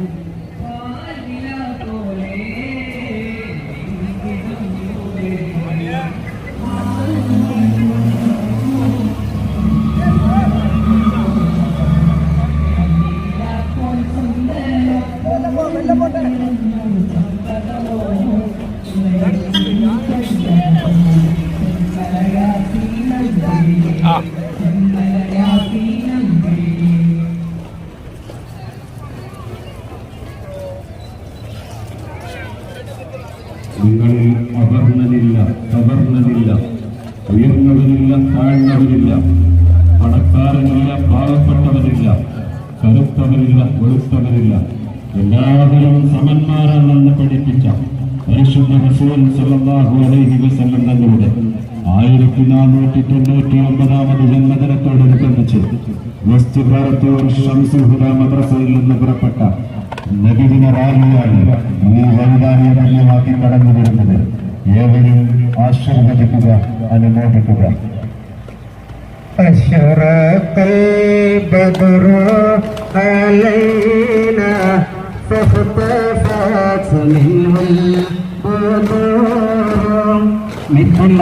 Mm-hmm. നിങ്ങൾ അവർന്നതില്ല തകർന്നതില്ല. ഉയർന്നവരില്ല താഴ്ന്നവരില്ല. പണക്കാരനില്ല പാവപ്പെട്ടവരില്ല. കറുത്തവരില്ല വെളുത്തവരില്ല. എല്ലാവരും സമന്മാരാണെന്ന് പഠിപ്പിച്ച പരിശുദ്ധ ഹസൂൽ സല്ലാഹു അലൈഹി വസല്ലം തങ്ങളുടെ ആയിരത്തി നാനൂറ്റി തൊണ്ണൂറ്റി ഒമ്പതാമത് ജന്മദിനത്തോടനുബന്ധിച്ച് വെസ്റ്റ് ഭാരത്തൂർ ഷംസുഹുദ മദ്രസയിൽ നിന്ന് പുറപ്പെട്ട നബിദിന റാലിയാണ് ഈ വനിതാനിരണ്യമാക്കി കടന്നു വരുന്നത്. ഏവരും ആശീർവദിക്കുക അനുമോദിക്കുക. أشرق البدر علينا فاختفت منه البدور مثل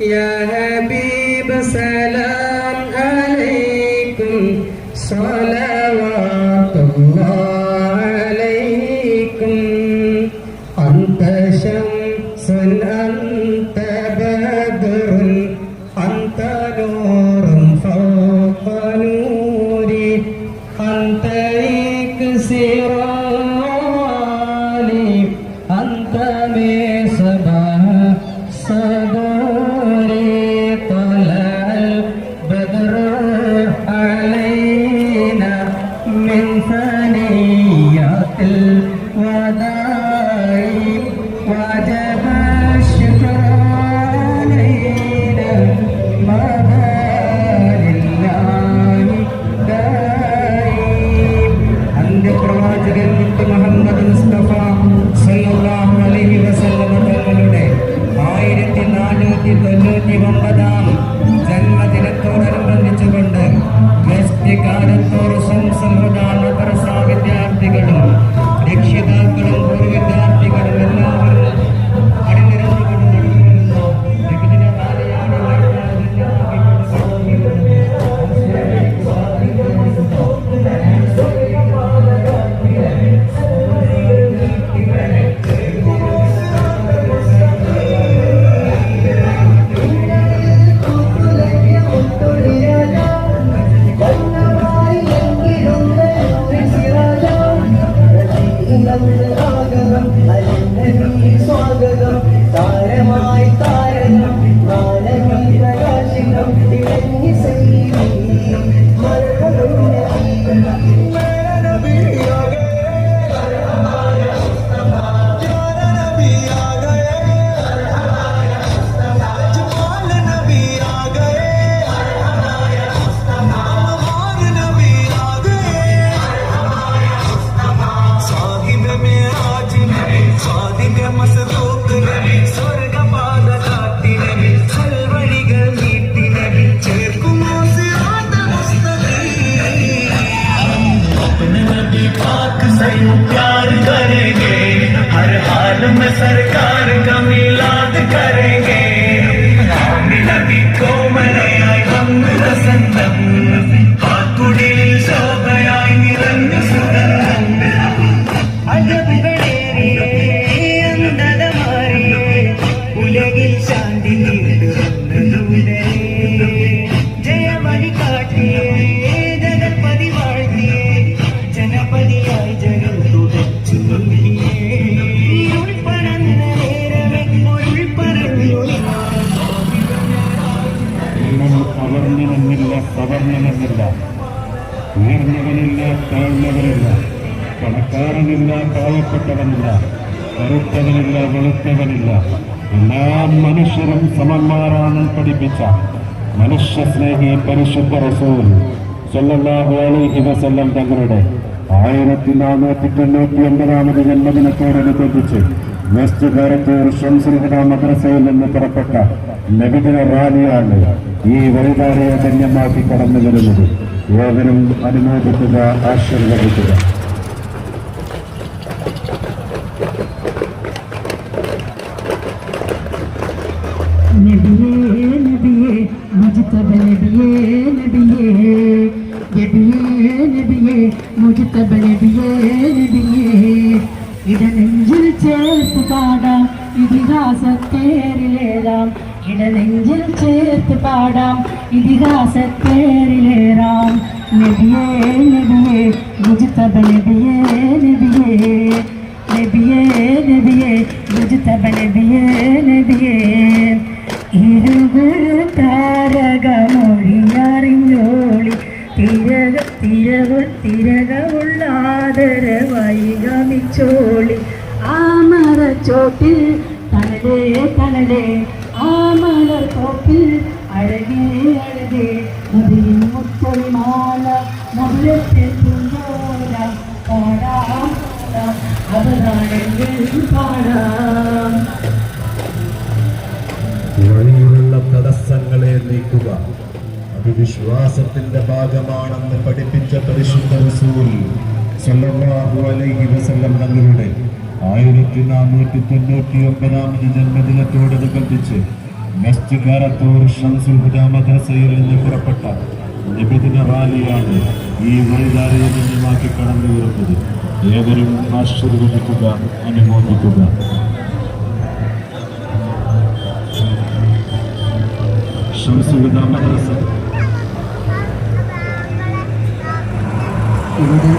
يا حبيب سلام عليكم. صلاة സ്വാഗതം. താരമായി സവർണനല്ല. ഉയർന്നവനില്ല താഴ്ന്നവനില്ല. പണക്കാരനില്ല പാവപ്പെട്ടവനില്ല. കറുത്തവനില്ല വെളുത്തവനില്ല. എല്ലാ മനുഷ്യരും സമന്മാരാണ് പഠിപ്പിച്ച മനുഷ്യ സ്നേഹി പരിശുദ്ധ റസൂൽ സൊല്ലാഹു അലൈഹി വസല്ലം തങ്ങളുടെ ആയിരത്തി നാനൂറ്റി തൊണ്ണൂറ്റി ഒമ്പതാമത് ജന്മദിനത്തോടനുബന്ധിച്ച് വെസ്റ്റ് കാരത്തൂർ ഷംസുൽഹുദ മദ്രസയിൽ നിന്ന് പുറപ്പെട്ട നബിദിന റാലിയാണ് ഈ വഴിപാടയെ ധന്യമാക്കി കടന്നു വരുന്നത്. ഏവരും അനുമോദിക്കുക ആശീർവദിക്കുക. നബിയേ നബിയേ ചേർത്ത് പാടാം ഇതിഹാസത്തേരിലേറാം ഇടനെഞ്ചിൽ ചേർത്ത് പാടാം ഇതിഹാസത്തേറിലേറാം നബിയേ നബിയേ മുജ്തബ നബിയേ നബിയേ. നബിയേ നബിയേ മുജ്തബ നബിയേ നബിയേ. ഇരുവർ താരകമൊഴിയറിഞ്ഞോളി. തിരക തിരകൾ തിരകളുള്ളാദരവായി ഗമിച്ചോളി ആ മരച്ചോട്ടിൽ തനലേ തണലേ ആ മലത്തോപ്പിൽ അഴകേ അഴകേ നദിയിൽ മുത്തൊളിമാല മുല്ലത്തിൽ തുന്നോല പാടാം പാടാം അവതാരങ്ങൾ പാടാം. വഴിയിലുള്ള തടസ്സങ്ങളെ നീക്കുക. അത് വിശ്വാസത്തിന്റെ ഭാഗമാണെന്ന് പഠിപ്പിച്ച പരിശുദ്ധ റസൂൽ സല്ലല്ലാഹു അലൈഹി വസല്ലം തങ്ങളുടെ ആയിരത്തി നാനൂറ്റി തൊണ്ണൂറ്റി ഒമ്പതാമത് ജന്മദിനത്തോടനുബന്ധിച്ച് മസ്ജിദ് കാരത്തൂർ ഷംസുൽ ഹുദാ മദ്രസയിൽ നിന്ന് പുറപ്പെട്ട നിബിദിന റാലിയാണ് ഈ വഴിധാരയെ നിന്നുമാക്കി കടന്നു വരുന്നത് ഏവരും ആശീർവദിക്കുക അനുമോദിക്കുക. ഷംസുൽ ഹുദാ മദ്രസ ഇവിടെ